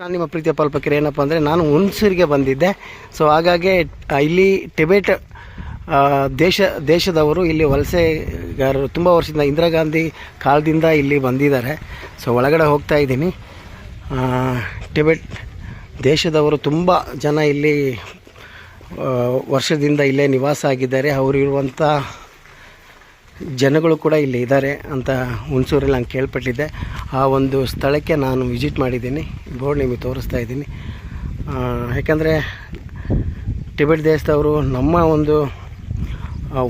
ನಾನು ನಿಮ್ಮ ಪ್ರೀತಿಯ ಏನಪ್ಪ ಅಂದರೆ ನಾನು ಹುಣಸೂರಿಗೆ ಬಂದಿದ್ದೆ. ಸೊ ಹಾಗಾಗಿ ಇಲ್ಲಿ ಟಿಬೆಟ್ ದೇಶ, ದೇಶದವರು ಇಲ್ಲಿ ವಲಸೆಗಾರರು ತುಂಬ ವರ್ಷದಿಂದ ಇಂದಿರಾ ಗಾಂಧಿ ಕಾಲದಿಂದ ಇಲ್ಲಿ ಬಂದಿದ್ದಾರೆ. ಸೊ ಒಳಗಡೆ ಹೋಗ್ತಾ ಇದ್ದೀನಿ. ಟಿಬೆಟ್ ದೇಶದವರು ತುಂಬ ಜನ ಇಲ್ಲಿ ವರ್ಷದಿಂದ ಇಲ್ಲೇ ನಿವಾಸ ಆಗಿದ್ದಾರೆ. ಅವರು ಇರುವಂಥ ಜನಗಳು ಕೂಡ ಇಲ್ಲಿ ಇದ್ದಾರೆ ಅಂತ ಹುಣಸೂರಲ್ಲಿ ನಾನು ಕೇಳ್ಪಟ್ಟಿದ್ದೆ. ಆ ಒಂದು ಸ್ಥಳಕ್ಕೆ ನಾನು ವಿಸಿಟ್ ಮಾಡಿದ್ದೀನಿ. ಬೋರ್ಡ್ ನಿಮಗೆ ತೋರಿಸ್ತಾ ಇದ್ದೀನಿ. ಯಾಕೆಂದರೆ ಟಿಬೆಟ್ ದೇಶದವರು ನಮ್ಮ ಒಂದು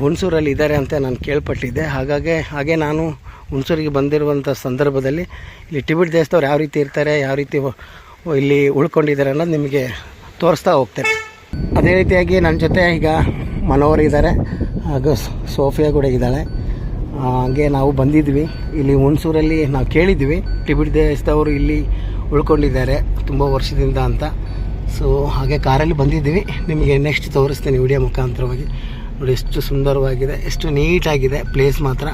ಹುಣಸೂರಲ್ಲಿ ಇದ್ದಾರೆ ಅಂತ ನಾನು ಕೇಳ್ಪಟ್ಟಿದ್ದೆ. ಹಾಗಾಗಿ, ಹಾಗೆ ನಾನು ಹುಣಸೂರಿಗೆ ಬಂದಿರುವಂಥ ಸಂದರ್ಭದಲ್ಲಿ ಇಲ್ಲಿ ಟಿಬೆಟ್ ದೇಶದವ್ರು ಯಾವ ರೀತಿ ಇರ್ತಾರೆ, ಯಾವ ರೀತಿ ಇಲ್ಲಿ ಉಳ್ಕೊಂಡಿದ್ದಾರೆ ಅನ್ನೋದು ನಿಮಗೆ ತೋರಿಸ್ತಾ ಹೋಗ್ತೇನೆ. ಅದೇ ರೀತಿಯಾಗಿ ನನ್ನ ಜೊತೆ ಈಗ ಮನೋಹರ್ ಇದ್ದಾರೆ. ಹಾಗೂ ಸೋಫಿಯಾ ಕೂಡ ಇದ್ದಾಳೆ. ಹಾಗೆ ನಾವು ಬಂದಿದ್ವಿ. ಇಲ್ಲಿ ಹುಣಸೂರಲ್ಲಿ ನಾವು ಕೇಳಿದ್ವಿ. ಟಿಬಿಟ್ ದೇಶದವರು ಇಲ್ಲಿ ಉಳ್ಕೊಂಡಿದ್ದಾರೆ ತುಂಬ ವರ್ಷದಿಂದ ಅಂತ. ಸೊ ಹಾಗೆ ಕಾರಲ್ಲಿ ಬಂದಿದ್ವಿ ನಿಮಗೆ ನೆಕ್ಸ್ಟ್ ತೋರಿಸ್ತೀನಿ ವಿಡಿಯೋ ಮುಖಾಂತರವಾಗಿ. ನೋಡಿ, ಎಷ್ಟು ಸುಂದರವಾಗಿದೆ, ಎಷ್ಟು ನೀಟಾಗಿದೆ ಪ್ಲೇಸ್ ಮಾತ್ರ.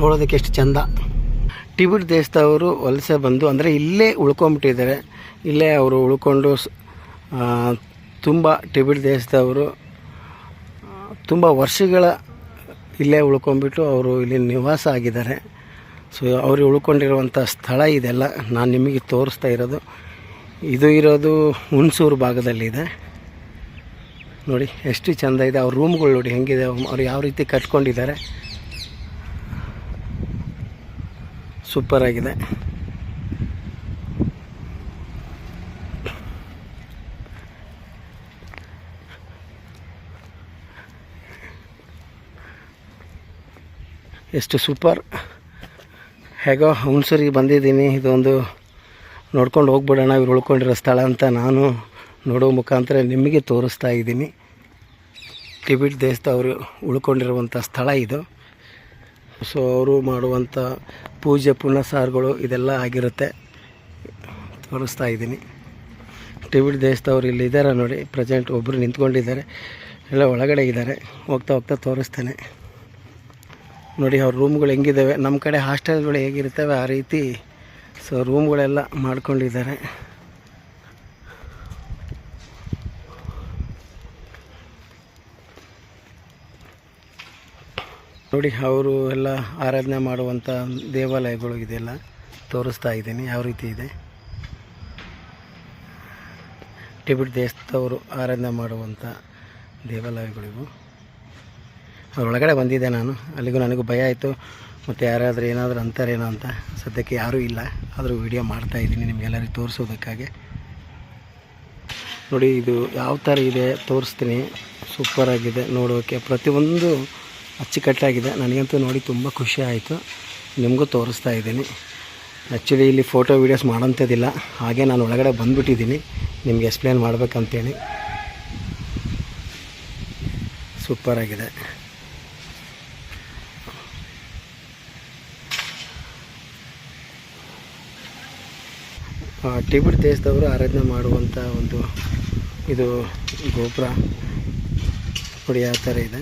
ನೋಡೋದಕ್ಕೆ ಎಷ್ಟು ಚಂದ. ಟಿಬಿಟ್ ದೇಶದವರು ವಲಸೆ ಬಂದು, ಅಂದರೆ ಇಲ್ಲೇ ಉಳ್ಕೊಂಬಿಟ್ಟಿದ್ದಾರೆ ಇಲ್ಲೇ ಅವರು ಉಳ್ಕೊಂಡು ತುಂಬ ಟಿಬಿಟ್ ದೇಶದವರು ತುಂಬ ವರ್ಷಗಳ ಇಲ್ಲೇ ಉಳ್ಕೊಂಡ್ಬಿಟ್ಟು ಅವರು ಇಲ್ಲಿ ನಿವಾಸ ಆಗಿದ್ದಾರೆ. ಸೊ ಅವರು ಉಳ್ಕೊಂಡಿರುವಂಥ ಸ್ಥಳ ಇದೆಲ್ಲ ನಾನು ನಿಮಗೆ ತೋರಿಸ್ತಾ ಇರೋದು. ಇದು ಇರೋದು ಹುಣಸೂರು ಭಾಗದಲ್ಲಿದೆ. ನೋಡಿ, ಎಷ್ಟು ಚೆಂದ ಇದೆ. ಅವ್ರ ರೂಮ್ಗಳು ನೋಡಿ ಹೆಂಗಿದೆ. ಅವ್ರು ಯಾವ ರೀತಿ ಕಟ್ಕೊಂಡಿದ್ದಾರೆ. ಸೂಪರ್ ಎಷ್ಟು ಸೂಪರ್. ಹೇಗೋ ಹುಣಸೂರಿಗೆ ಬಂದಿದ್ದೀನಿ. ಇದೊಂದು ನೋಡ್ಕೊಂಡು ಹೋಗ್ಬಿಡೋಣ, ಇವ್ರು ಉಳ್ಕೊಂಡಿರೋ ಸ್ಥಳ ಅಂತ ನಾನು ನೋಡೋ ಮುಖಾಂತರ ನಿಮಗೆ ತೋರಿಸ್ತಾ ಇದ್ದೀನಿ. ಟಿಬಿಟ್ ದೇಶದವರು ಉಳ್ಕೊಂಡಿರುವಂಥ ಸ್ಥಳ ಇದು. ಸೊ, ಅವರು ಮಾಡುವಂಥ ಪೂಜೆ, ಪುನಸಾರಗಳು ಇದೆಲ್ಲ ಆಗಿರುತ್ತೆ. ತೋರಿಸ್ತಾ ಇದ್ದೀನಿ. ಟಿಬಿಟ್ ದೇಶದವ್ರು ಇಲ್ಲಿ ಇದ್ದಾರೆ ನೋಡಿ. ಪ್ರೆಸೆಂಟ್ ಒಬ್ಬರು ನಿಂತ್ಕೊಂಡಿದ್ದಾರೆ. ಎಲ್ಲ ಒಳಗಡೆ ಇದ್ದಾರೆ. ಹೋಗ್ತಾ ಹೋಗ್ತಾ ತೋರಿಸ್ತೇನೆ. ನೋಡಿ, ಅವ್ರ ರೂಮ್ಗಳು ಹೆಂಗಿದ್ದಾವೆ ನಮ್ಮ ಕಡೆ ಹಾಸ್ಟೆಲ್ಗಳು ಹೇಗಿರ್ತವೆ ಆ ರೀತಿ. ಸೊ ರೂಮ್ಗಳೆಲ್ಲ ಮಾಡ್ಕೊಂಡಿದ್ದಾರೆ. ನೋಡಿ, ಅವರು ಎಲ್ಲ ಆರಾಧನೆ ಮಾಡುವಂಥ ದೇವಾಲಯಗಳು ಇದೆಲ್ಲ ತೋರಿಸ್ತಾ ಇದ್ದೀನಿ. ಯಾವ ರೀತಿ ಇದೆ? ಟಿಬಿಟ್ ದೇಶದವರು ಆರಾಧನೆ ಮಾಡುವಂಥ ದೇವಾಲಯಗಳಿವು. ಅದ್ರ ಒಳಗಡೆ ಬಂದಿದ್ದೆ ನಾನು. ಅಲ್ಲಿಗೂ ನನಗೂ ಭಯ ಆಯಿತು. ಮತ್ತು ಯಾರಾದರೂ ಏನಾದರೂ ಅಂತಾರೇನೋ ಅಂತ ಸದ್ಯಕ್ಕೆ ಯಾರೂ ಇಲ್ಲ. ಆದರೂ ವಿಡಿಯೋ ಮಾಡ್ತಾ ಇದ್ದೀನಿ ನಿಮಗೆಲ್ಲರಿಗೂ ತೋರಿಸೋದಕ್ಕಾಗಿ. ನೋಡಿ, ಇದು ಯಾವ ಥರ ಇದೆ ತೋರಿಸ್ತೀನಿ. ಸೂಪರಾಗಿದೆ ನೋಡೋಕ್ಕೆ ಪ್ರತಿಯೊಂದು ಅಚ್ಚುಕಟ್ಟಾಗಿದೆ. ನನಗಂತೂ ನೋಡಿ ತುಂಬ ಖುಷಿ ಆಯಿತು. ನಿಮಗೂ ತೋರಿಸ್ತಾ ಇದ್ದೀನಿ. ಆ್ಯಕ್ಚುಲಿ ಇಲ್ಲಿ ಫೋಟೋ ವೀಡಿಯೋಸ್ ಮಾಡೋಂಥದ್ದಿಲ್ಲ. ಹಾಗೆ ನಾನು ಒಳಗಡೆ ಬಂದುಬಿಟ್ಟಿದ್ದೀನಿ. ನಿಮಗೆ ಎಕ್ಸ್ಪ್ಲೇನ್ ಮಾಡ್ಬೇಕಂತೇಳಿ. ಸೂಪರಾಗಿದೆ ಟಿಬಿಟ್ ದೇಶದವರು ಆರಾಧನೆ ಮಾಡುವಂಥ ಒಂದು ಇದು ಗೋಪುರ. ನೋಡಿ ಯಾವ ಥರ ಇದೆ.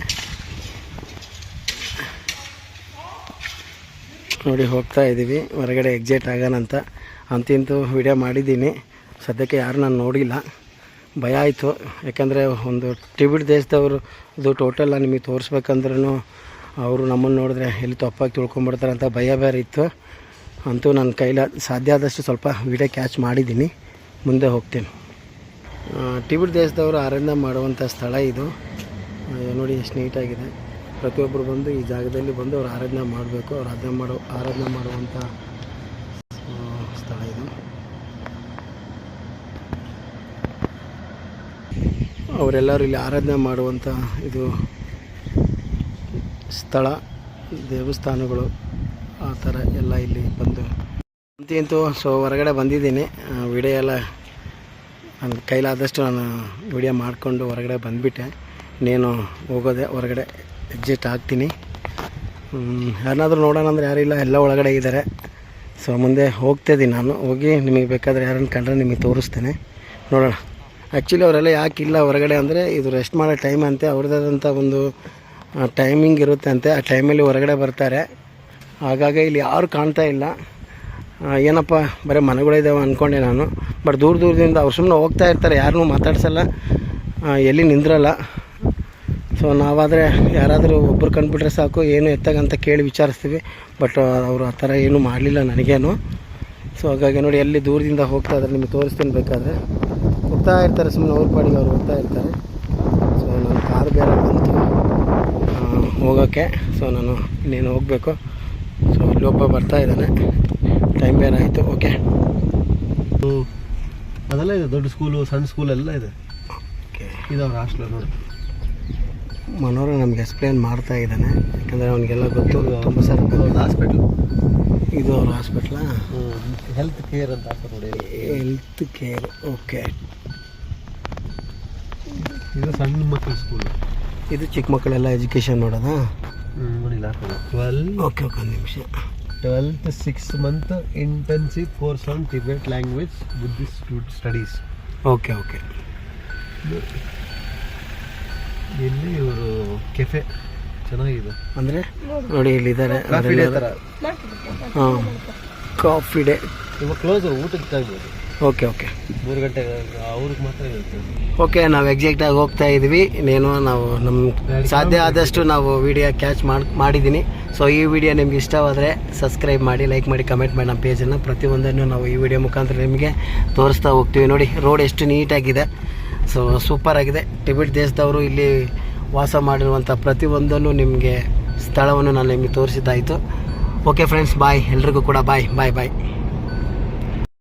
ನೋಡಿ ಹೋಗ್ತಾ ಇದ್ದೀವಿ ಹೊರಗಡೆ ಎಕ್ಸಿಟ್ ಆಗೋಣ ಅಂತ. ಅಂತಿಂತೂ ವಿಡಿಯೋ ಮಾಡಿದ್ದೀನಿ. ಸದ್ಯಕ್ಕೆ ಯಾರು ನಾನು ನೋಡಿಲ್ಲ. ಭಯ ಆಯಿತು. ಯಾಕಂದರೆ ಒಂದು ಟಿಬಿಟ್ ದೇಶದವರು ಇದು ಟೋಟಲ್ ನಿಮಗೆ ತೋರಿಸ್ಬೇಕಂದ್ರೂ ಅವರು ನಮ್ಮನ್ನು ನೋಡಿದ್ರೆ ಎಲ್ಲಿ ತಪ್ಪಾಗಿ ತಿಳ್ಕೊಂಬಿಡ್ತಾರೆ ಅಂತ ಭಯ ಬೇರೆ ಇತ್ತು. ಅಂತೂ ನನ್ನ ಕೈಲ ಸಾಧ್ಯ ಆದಷ್ಟು ಸ್ವಲ್ಪ ವಿಡಿಯೋ ಕ್ಯಾಚ್ ಮಾಡಿದ್ದೀನಿ. ಮುಂದೆ ಹೋಗ್ತೀನಿ. ಟಿಬಿಟ್ ದೇಶದವರು ಆರಾಧನೆ ಮಾಡುವಂಥ ಸ್ಥಳ ಇದು. ನೋಡಿ ಎಷ್ಟು ನೀಟಾಗಿದೆ. ಪ್ರತಿಯೊಬ್ಬರು ಬಂದು ಈ ಜಾಗದಲ್ಲಿ ಬಂದು ಅವ್ರು ಆರಾಧನೆ ಮಾಡಬೇಕು. ಅವ್ರು ಆರಾಧನೆ ಮಾಡೋ, ಆರಾಧನೆ ಮಾಡುವಂಥ ಸ್ಥಳ ಇದು. ಅವರೆಲ್ಲರೂ ಇಲ್ಲಿ ಆರಾಧನೆ ಮಾಡುವಂಥ ಇದು ಸ್ಥಳ, ದೇವಸ್ಥಾನಗಳು. ಆ ಥರ ಎಲ್ಲ ಇಲ್ಲಿ ಬಂದು ಅಂತೂ ಸೊ ಹೊರಗಡೆ ಬಂದಿದ್ದೀನಿ. ವಿಡಿಯೋ ಎಲ್ಲ ನನ್ನ ಕೈಲಾದಷ್ಟು ನಾನು ವಿಡಿಯೋ ಮಾಡಿಕೊಂಡು ಹೊರಗಡೆ ಬಂದುಬಿಟ್ಟೆ. ನೀನು ಹೋಗೋದೆ, ಹೊರಗಡೆ ಎಕ್ಸಿಟ್ ಆಗ್ತೀನಿ. ಯಾರನ್ನಾದರೂ ನೋಡೋಣ ಅಂದರೆ ಯಾರಿಲ್ಲ ಎಲ್ಲ ಒಳಗಡೆ ಇದ್ದಾರೆ. ಸೊ ಮುಂದೆ ಹೋಗ್ತಾಯಿದ್ದೀನಿ ನಾನು. ಹೋಗಿ ನಿಮಗೆ ಬೇಕಾದರೆ ಯಾರನ್ನು ಕಂಡ್ರೆ ನಿಮಗೆ ತೋರಿಸ್ತೇನೆ. ನೋಡೋಣ. ಆ್ಯಕ್ಚುಲಿ ಅವರೆಲ್ಲ ಯಾಕೆ ಇಲ್ಲ ಹೊರಗಡೆ ಅಂದರೆ ಇದು ರೆಸ್ಟ್ ಮಾಡೋ ಟೈಮ್ ಅಂತೆ. ಅವ್ರದ್ದಾದಂಥ ಒಂದು ಟೈಮಿಂಗ್ ಇರುತ್ತೆ ಅಂತೆ. ಆ ಟೈಮಲ್ಲಿ ಹೊರಗಡೆ ಬರ್ತಾರೆ. ಹಾಗಾಗಿ ಇಲ್ಲಿ ಯಾರು ಕಾಣ್ತಾ ಇಲ್ಲ. ಏನಪ್ಪ, ಬರೀ ಮನೆಗಳಿದ್ದಾವೆ ಅಂದ್ಕೊಂಡೆ ನಾನು. ಬಟ್ ದೂರ ದೂರದಿಂದ ಅವ್ರು ಸುಮ್ಮನೆ ಹೋಗ್ತಾ ಇರ್ತಾರೆ ಯಾರನ್ನೂ ಮಾತಾಡ್ಸಲ್ಲ. ಎಲ್ಲಿ ನಿಂದ್ರಲ್ಲ. ಸೊ ನಾವಾದರೆ ಯಾರಾದರೂ ಒಬ್ಬರು ಕಂಡುಬಿಟ್ರೆ ಸಾಕು, ಏನು ಎತ್ತಾಗಂತ ಕೇಳಿ ವಿಚಾರಿಸ್ತೀವಿ. ಬಟ್ ಅವರು ಆ ಥರ ಏನೂ ಮಾಡಲಿಲ್ಲ ನನಗೇನು. ಸೊ ಹಾಗಾಗಿ ನೋಡಿ, ಎಲ್ಲಿ ದೂರದಿಂದ ಹೋಗ್ತಾ ಇದ್ದಾರೆ, ನಿಮಗೆ ತೋರಿಸ್ತೀನಿ ಬೇಕಾದರೆ. ಹೋಗ್ತಾ ಇರ್ತಾರೆ ಸುಮ್ಮನೆ ಅವ್ರ ಪಾಡಿಗೆ ಅವ್ರು ಹೋಗ್ತಾ ಇರ್ತಾರೆ. ಸೊ ನಾನು ಕಾರ್ ಬೇರೆ ಬಂತು. ಹೋಗೋಕ್ಕೆ ಸೊ ನಾನು ಇನ್ನೇನು ಹೋಗಬೇಕು. ಸೊ ಇಲ್ಲೊಬ್ಬ ಬರ್ತಾ ಇದ್ದಾನೆ. ಟೈಮ್ ಏನಾಯಿತು ಆಯಿತು ಓಕೆ ಅದೆಲ್ಲ ಇದೆ ದೊಡ್ಡ ಸ್ಕೂಲು ಸಣ್ಣ ಸ್ಕೂಲ್ ಎಲ್ಲ ಇದೆ. ಓಕೆ ಇದಾವ್ರ ಹಾಸ್ಟೆಲ್ ನೋಡಿ. ಮನೋರ ನಮ್ಗೆ ಎಕ್ಸ್ಪ್ಲೇನ್ ಮಾಡ್ತಾ ಇದ್ದಾನೆ ಯಾಕಂದರೆ ಅವನಿಗೆಲ್ಲ ಗೊತ್ತು. ತುಂಬ ಸರ್ ಹಾಸ್ಪಿಟ್ಲು ಇದು ಅವ್ರ ಹಾಸ್ಪಿಟ್ಲಾ ಹೆಲ್ತ್ ಕೇರ್ ಅಂತ ನೋಡಿ. ಹೆಲ್ತ್ ಕೇರ್ ಓಕೆ ಇದು ಸಣ್ಣ ಮಕ್ಕಳ ಸ್ಕೂಲ್ ಇದು ಚಿಕ್ಕ ಮಕ್ಕಳೆಲ್ಲ ಎಜುಕೇಷನ್ ನೋಡೋದಾ? ನೋಡಿ ಹಾಕೋದು ಟ್ವೆಲ್ ಓಕೆ ಓಕೆ ಒಂದು ನಿಮಿಷ. Twelfth six month intensive course on Tibet language Buddhist studies okay okay. ಇಲ್ಲಿ ಇವರು ಕೆಫೆ. ಚೆನ್ನಾಗಿದೆ. ಅಂದರೆ? ನೋಡಿ ಇಲ್ಲಿದ್ದಾರೆ. ಹಾಂ. Coffee Day. ಇವಾಗ ಕ್ಲೋಸ್ ಊಟಕ್ಕೆ ತಗ್ಬೋದು ಓಕೆ ಓಕೆ ಮೂರು ಗಂಟೆಗೆ ಅವ್ರಿಗೆ ಮಾತ್ರ ಇರುತ್ತೆ. ಓಕೆ ನಾವು ಎಕ್ಸಾಕ್ಟಾಗಿ ಹೋಗ್ತಾ ಇದ್ವಿ. ನೀನು ನಾವು ನಮ್ಮ ಸಾಧ್ಯ ಆದಷ್ಟು ನಾವು ವಿಡಿಯೋ ಕ್ಯಾಚ್ ಮಾಡಿ ಮಾಡಿದ್ದೀನಿ ಸೊ ಈ ವಿಡಿಯೋ ನಿಮ್ಗೆ ಇಷ್ಟವಾದರೆ ಸಬ್ಸ್ಕ್ರೈಬ್ ಮಾಡಿ ಲೈಕ್ ಮಾಡಿ ಕಮೆಂಟ್ ಮಾಡಿ ನಮ್ಮ ಪೇಜನ್ನು ಪ್ರತಿಯೊಂದನ್ನು ನಾವು ಈ ವಿಡಿಯೋ ಮುಖಾಂತರ ನಿಮಗೆ ತೋರಿಸ್ತಾ ಹೋಗ್ತೀವಿ. ನೋಡಿ ರೋಡ್ ಎಷ್ಟು ನೀಟಾಗಿದೆ ಸೊ ಸೂಪರ್ ಆಗಿದೆ. ಟಿಬೆಟ್ ದೇಶದವರು ಇಲ್ಲಿ ವಾಸ ಮಾಡಿರುವಂಥ ಪ್ರತಿಯೊಂದನ್ನು ನಿಮಗೆ ಸ್ಥಳವನ್ನು ನಾನು ನಿಮಗೆ ತೋರಿಸಿದ್ದಾಯಿತು. ಓಕೆ ಫ್ರೆಂಡ್ಸ್ ಬಾಯ್ ಎಲ್ರಿಗೂ ಕೂಡ ಬಾಯ್ ಬಾಯ್ ಬಾಯ್